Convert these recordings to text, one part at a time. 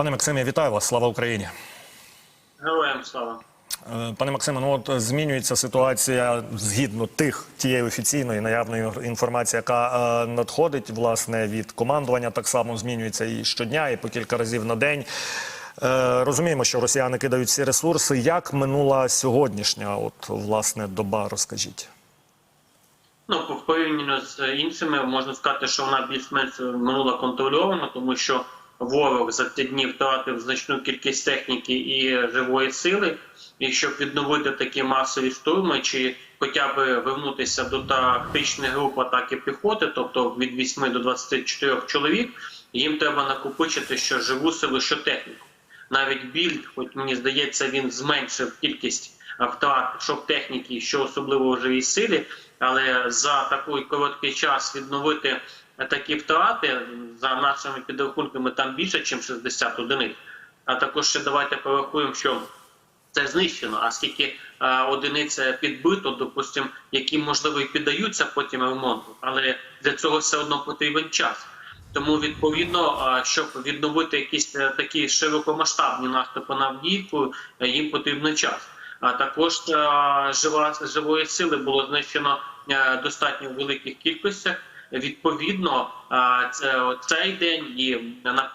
Пане Максиме, вітаю вас. Слава Україні. Героям слава. Е, Пане Максиме, ну от змінюється ситуація згідно тих тієї офіційної наявної інформації, яка е, надходить власне від командування. Так само змінюється і щодня, і по кілька разів на день. Е, розуміємо, що росіяни кидають всі ресурси. Як минула сьогоднішня, от власне доба, розкажіть. Ну, порівняно з іншими, можна сказати, що вона більш-менш минула контрольовано, тому що ворог за ці дні втратив значну кількість техніки і живої сили. І щоб відновити такі масові штурми, чи хоча б вернутися до тактичних груп атаки піхоти, тобто від 8 до 24 чоловік, їм треба накопичити що живу силу, що техніку. Навіть більд, хоч мені здається, він зменшив кількість втрат що в техніці, що особливо в живій силі. Але за такий короткий час відновити такі втрати за нашими підрахунками там більше, ніж 60 одиниць. А також ще давайте порахуємо, що це знищено, а скільки е, одиниць підбито, допустимо, які можливо і піддаються потім ремонту, але для цього все одно потрібен час. Тому відповідно, е, щоб відновити якісь е, такі широкомасштабні наступи на Авдіївку, їм потрібен час. А також жива живої сили було знищено достатньо в великих кількостях. Відповідно, це цей день і на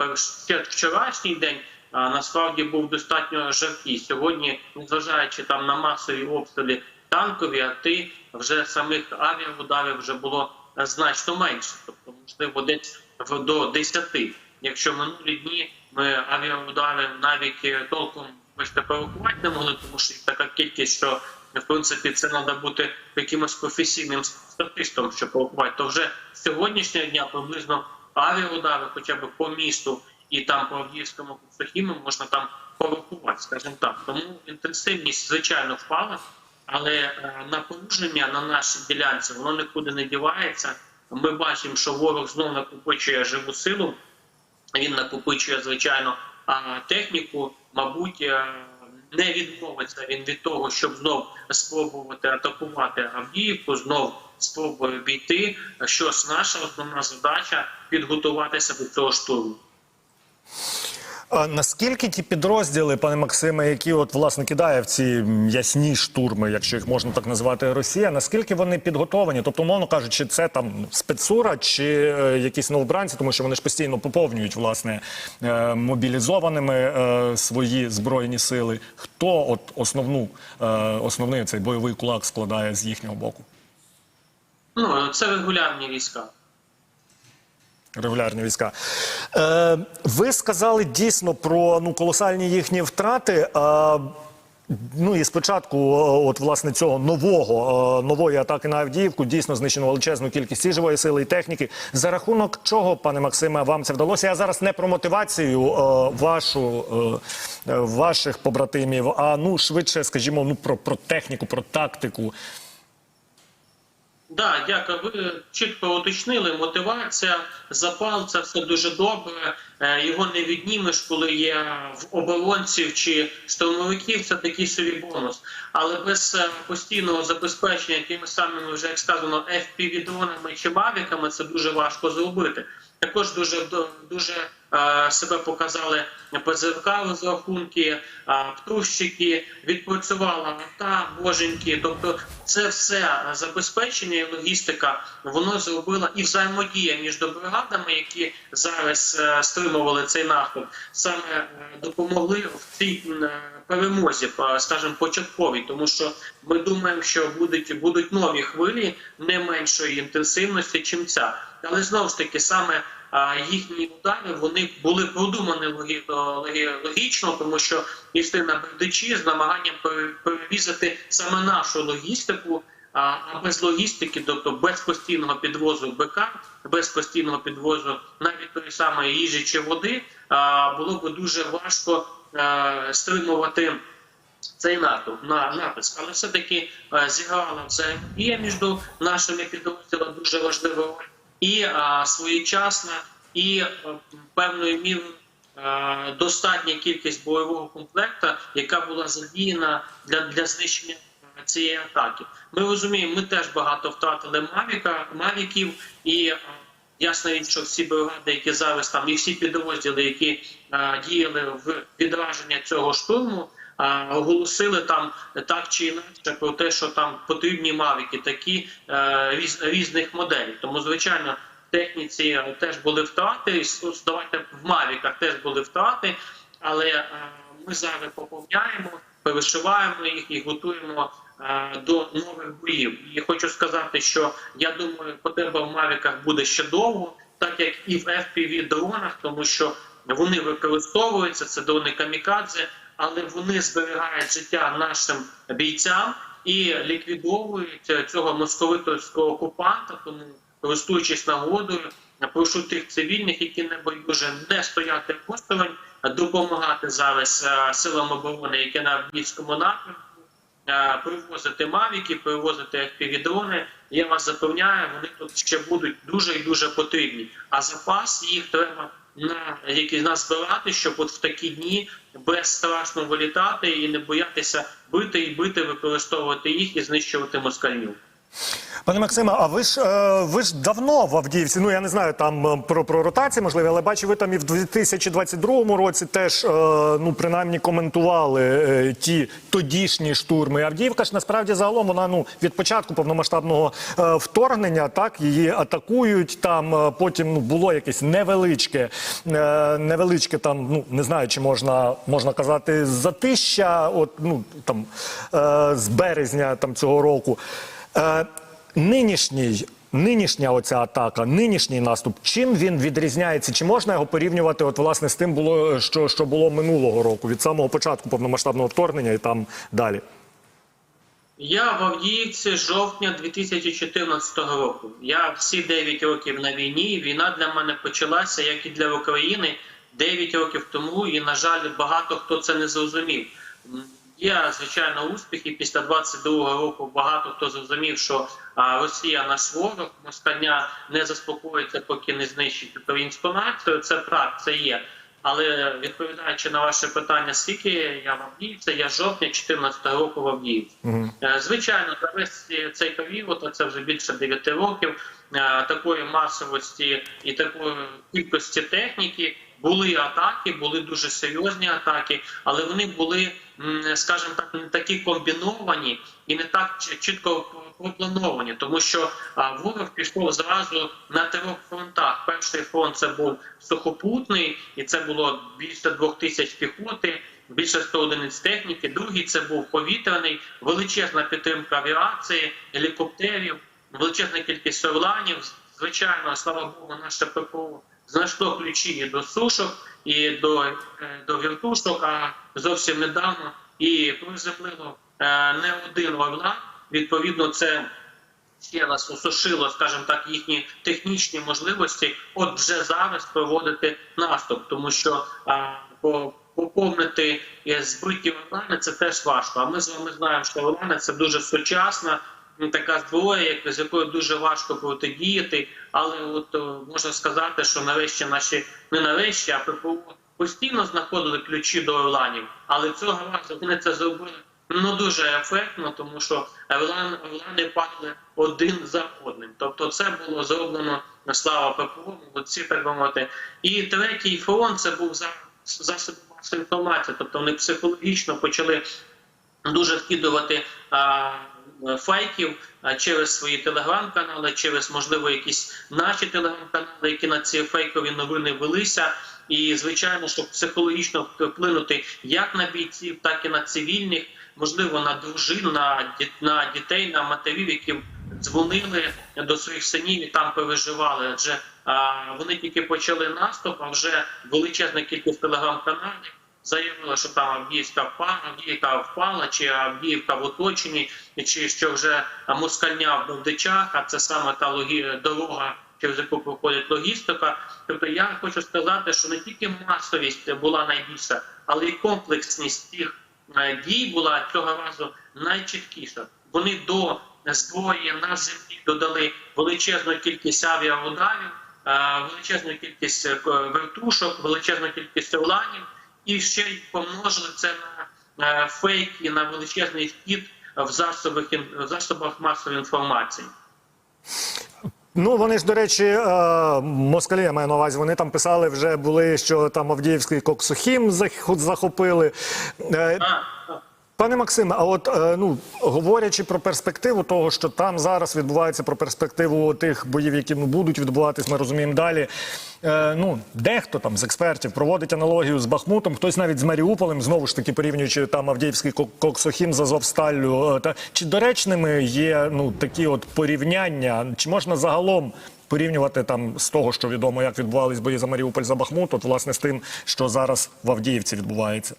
вчорашній день насправді був достатньо жаркий. Сьогодні, незважаючи там на масові обстріли танкові, а ти вже самих авіаударів вже було значно менше, тобто можливо десь до 10. Якщо минулі дні ми авіаудари навіть е, толком провокувати не могли, тому що така кількість, що в принципі це треба бути якимось професійним статистом, щоб провокувати. То вже з сьогоднішнього дня приблизно авіаудари, хоча б по місту і там по Авдіївському Сухіму можна там порахувати, скажімо так. Тому інтенсивність звичайно впала, але е, напруження на нашій ділянці воно нікуди не дівається. Ми бачимо, що ворог знов накопичує живу силу. Він накопичує звичайно техніку. Мабуть, е, не відмовиться він від того, щоб знов спробувати атакувати Авдіївку, знов спробує обійти. Щось наша основна задача підготуватися до цього штурму. А наскільки ті підрозділи, пане Максиме, які от власне кидає в ці ясні штурми, якщо їх можна так назвати, Росія, наскільки вони підготовані? Тобто, умовно кажучи, це там спецура чи е, якісь новобранці, тому що вони ж постійно поповнюють власне е, мобілізованими е, свої збройні сили. Хто от основну основний цей бойовий кулак складає з їхнього боку? Ну це регулярні війська. Регулярні війська. Е, ви сказали дійсно про ну, колосальні їхні втрати. А, ну і спочатку, е, от власне цього нового е, нової атаки на Авдіївку дійсно знищено величезну кількість і живої сили і техніки. За рахунок чого, пане Максиме, вам це вдалося? Я зараз не про мотивацію е, вашу е, е, ваших побратимів, а ну швидше, скажімо, ну про, про техніку, про тактику. Да, дякую. Ви чітко уточнили. Мотивація, запал це все дуже добре. Е, Його не віднімеш, коли є в оборонців чи штурмовиків. Це такий собі бонус. Але без е, постійного забезпечення тими самими, вже як сказано, FPV-дронами чи мавіками це дуже важко зробити. Також дуже дуже себе показали ПЗВК розрахунки, е, птущики, відпрацювала АТА, боженьки. Тобто, це все забезпечення і логістика воно зробило і взаємодія між бригадами, які зараз е, стримували цей наступ, саме е, допомогли в цій е, перемозі, е, скажімо, початковій, тому що ми думаємо, що будуть будуть нові хвилі не меншої інтенсивності, чим ця. Але знову ж таки, саме їхні удари вони були продумані логі- логі- логічно, тому що йшли на бердичі з намаганням пере- перерізати саме нашу логістику. А без логістики, тобто без постійного підвозу БК, без постійного підвозу навіть тої самої їжі чи води, було б дуже важко стримувати цей натовп на натиск, але все-таки е, зіграла взаємодія між нашими підрозділами дуже важлива роль і а, своєчасна, і е, певною мірою е, достатня кількість бойового комплекту, яка була задіяна для, для знищення е, цієї атаки. Ми розуміємо, ми теж багато втратили мавіка, мавіків і. Ясна що всі бригади, які зараз там, і всі підрозділи, які е, діяли в відраження цього штурму, оголосили там так чи інакше про те, що там потрібні мавіки, такі е, різ, різних моделей. Тому, звичайно, техніці е, теж були втрати. Давайте в мавіках теж були втрати, але е, ми зараз поповняємо, перешиваємо їх і готуємо до нових боїв. І хочу сказати, що я думаю, потреба в мавіках буде ще довго, так як і в fpv дронах, тому що вони використовуються, це дрони камікадзе, але вони зберігають життя нашим бійцям і ліквідовують е, цього московитовського окупанта. Тому користуючись нагодою, прошу тих цивільних, які не байдуже, не стояти осторонь, допомагати зараз е, силам оборони, які на Авдіївському напрямку, е, привозити мавіки, привозити FPV-дрони. Я вас запевняю, вони тут ще будуть дуже і дуже потрібні. А запас їх треба на які назбирати, щоб от в такі дні безстрашно вилітати і не боятися бити і бити, використовувати їх і знищувати москалів. Пане Максиме, а ви ж е, ви ж давно в Авдіївці? Ну я не знаю там е, про, про ротації, можливо, але бачу, ви там і в 2022 році теж е, ну принаймні коментували ті тодішні штурми. Авдіївка ж насправді загалом вона ну від початку повномасштабного вторгнення так її атакують. Там потім ну було якесь невеличке, невеличке там. Ну не знаю, чи можна можна казати затища. От ну там з березня там цього року. Е, нинішній, нинішня оця атака, нинішній наступ, чим він відрізняється? Чи можна його порівнювати от, власне, з тим, було, що, що було минулого року, від самого початку повномасштабного вторгнення і там далі? Я в Авдіївці жовтня 2014 року. Я всі 9 років на війні. Війна для мене почалася, як і для України, 9 років тому. І, на жаль, багато хто це не зрозумів. Є, звичайно, успіхи. Після 22-го року багато хто зрозумів, що Росія наш ворог, москальня не заспокоїться, поки не знищить українську націю. Це так, це є. Але відповідаючи на ваше питання, скільки я в Авдіївці, я жовтня 2014 року в Авдіївці. Е, Звичайно, за весь цей період, а це вже більше 9 років, е, такої масовості і такої кількості техніки. Були атаки, були дуже серйозні атаки, але вони були, скажімо так, не такі комбіновані і не так чітко проплановані, тому що ворог пішов зразу на трьох фронтах. Перший фронт це був сухопутний, і це було більше двох тисяч піхоти, більше 100 одиниць техніки. Другий це був повітряний, величезна підтримка авіації, гелікоптерів, величезна кількість орланів. Звичайно, слава Богу, наше ППО знайшло ключі і до сушок, і до, е, до віртушок, а зовсім недавно і приземлило е, не один орлан. Відповідно, це ще раз осушило, скажімо так, їхні технічні можливості, от вже зараз проводити наступ, тому що по- поповнити е, збиті орлани це теж важко. А ми з вами знаємо, що орлани це дуже сучасна. М, Така зброя, як- з якою дуже важко протидіяти, але от можна сказати, що нарешті наші не нарешті, а ППО постійно знаходили ключі до орланів, але цього разу вони це зробили ну дуже ефектно, тому що орлан, орлани падали один за одним. Тобто, це було зроблено на слава ППО, молодці, так би мовити. І третій фронт це був за засіб масової тобто вони психологічно почали дуже вкидувати фейків через свої телеграм-канали, через можливо якісь наші телеграм-канали, які на ці фейкові новини велися. І звичайно, щоб психологічно вплинути як на бійців, так і на цивільних, можливо, на дружин, на на дітей, на матерів, які дзвонили до своїх синів і там переживали. Адже а, вони тільки почали наступ, а вже величезна кількість телеграм-каналів заявила, що там Авдіївська впала, Авдіївка впала, чи Авдіївка в оточенні, чи що вже москальня в Бовдичах, а це саме та логі... дорога, через яку проходить логістика. Тобто я хочу сказати, що не тільки масовість була найбільша, але й комплексність цих е, дій була цього разу найчіткіша. Вони до зброї на землі додали величезну кількість авіаударів, е, величезну кількість е, вертушок, величезну кількість уранів, і ще й помножили це на е, фейки, на величезний вхід в засобах в засобах масової інформації. Ну, вони ж, до речі, е, москалі, я маю на увазі, вони там писали вже були, що там Авдіївський Коксохім зах- захопили. Е, А, Пане Максиме, а от е, ну говорячи про перспективу того, що там зараз відбувається про перспективу тих боїв, які ну, будуть відбуватись, ми розуміємо далі. Е, ну дехто там з експертів проводить аналогію з Бахмутом, хтось навіть з Маріуполем, знову ж таки порівнюючи там Авдіївський Кок- Коксохім з Азовсталлю. Е, та чи доречними є ну такі от порівняння? Чи можна загалом? Порівнювати там з того, що відомо, як відбувались бої за Маріуполь за Бахмут, от власне з тим, що зараз в Авдіївці відбувається.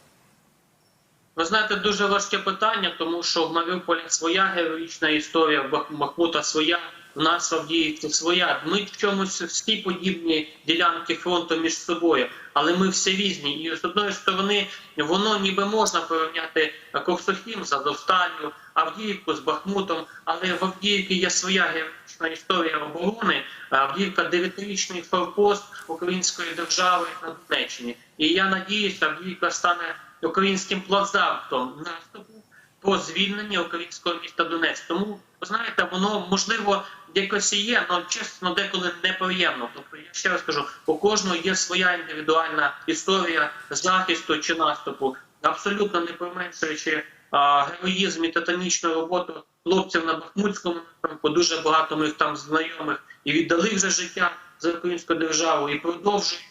Ви знаєте, дуже важке питання, тому що в Маріуполі своя героїчна історія, в Бах- Бахмута своя, в нас в Авдіївці своя. Ми в чомусь всі подібні ділянки фронту між собою, але ми всі різні. І з одної сторони, воно ніби можна порівняти Коксохім з Азовсталью, Авдіївку з Бахмутом, але в Авдіївці є своя героїчна історія оборони. Авдіївка дев'ятирічний форпост української держави на Донеччині. І я надіюся, Авдіївка стане українським плацдармом наступу по звільненню українського міста Донець. Тому ви знаєте, воно можливо якось і є, але чесно деколи неприємно. Тобто я ще раз кажу, у кожного є своя індивідуальна історія захисту чи наступу, абсолютно не применшуючи а, героїзм і титанічну роботу хлопців на Бахмутському напрямку. Дуже багато моїх там знайомих і віддали вже життя за українську державу і продовжують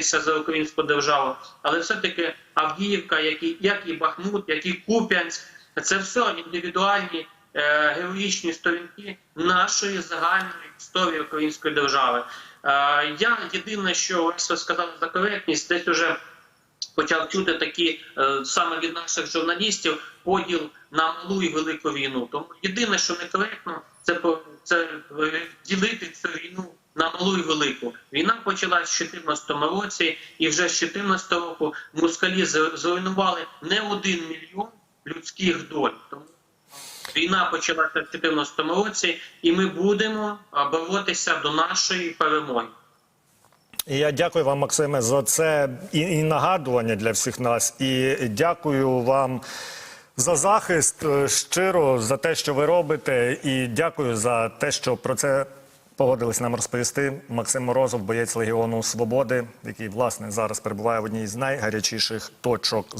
за українську державу. Але все-таки Авдіївка, як і, як і Бахмут, як і Куп'янськ, це все індивідуальні е, героїчні сторінки нашої загальної історії української держави. Е, я єдине, що ось ви сказали за коректність, десь уже почав чути такі е, саме від наших журналістів поділ на малу і велику війну. Тому єдине, що некоректно, це це е, ділити цю війну на малу і велику. Війна почалась в 2014 році, і вже з 2014 року москалі зруйнували не один мільйон людських доль. Тому Війна почалася в 2014 році, і ми будемо боротися до нашої перемоги. Я дякую вам, Максиме, за це і, і нагадування для всіх нас. І дякую вам за захист е, щиро за те, що ви робите. І дякую за те, що про це погодились нам розповісти. Максим Морозов, боєць Легіону Свободи, який власне зараз перебуває в одній з найгарячіших точок